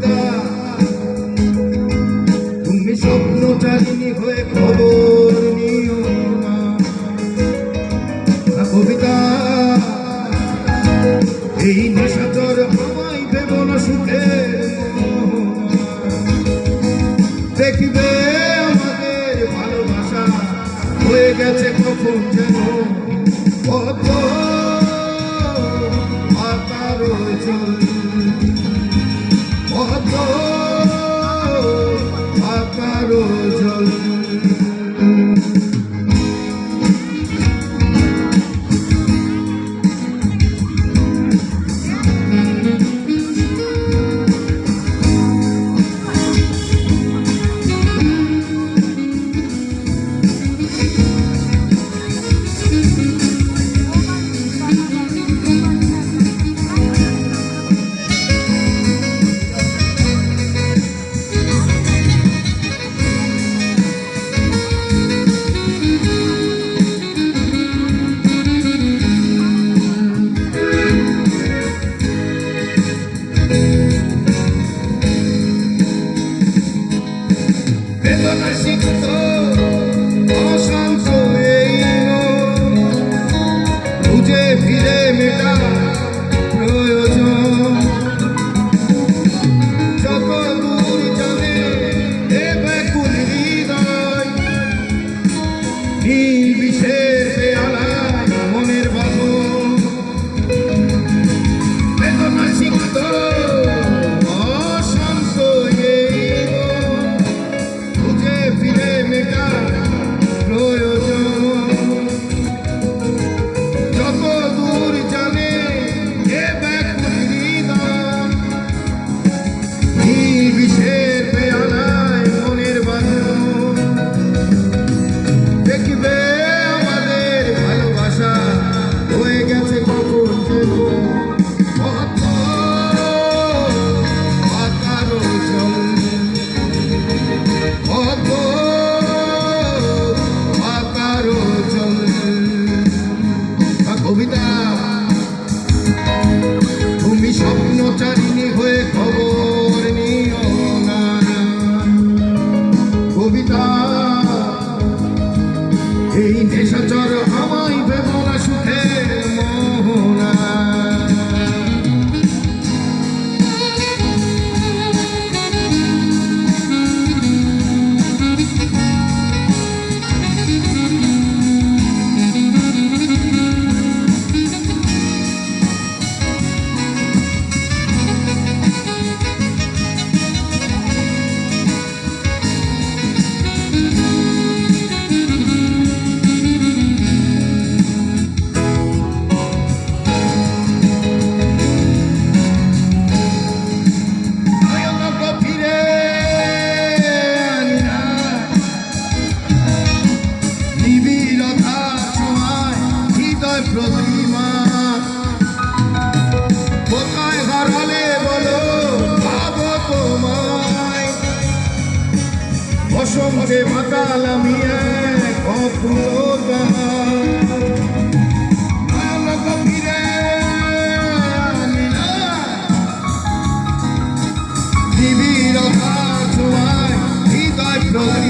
কবিতা তুমি স্বপ্নচারিণী হয়ে খবর কবিতা, এই নেশাচর আমায় দেব না সুখে দেখবে আমাদের ভালোবাসা হয়ে গেছে কখন যেন। প্রতিমা। কোথায় হারালে বলো ভাব তোমায়। বসন্তে মাতাল আমি এক অপ্রতা Glory.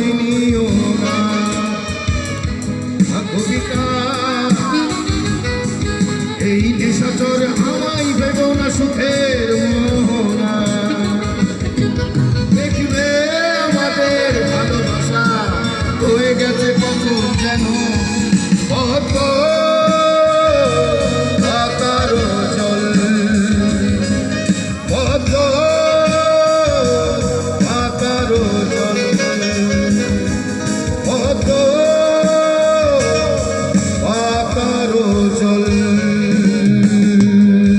Mexico.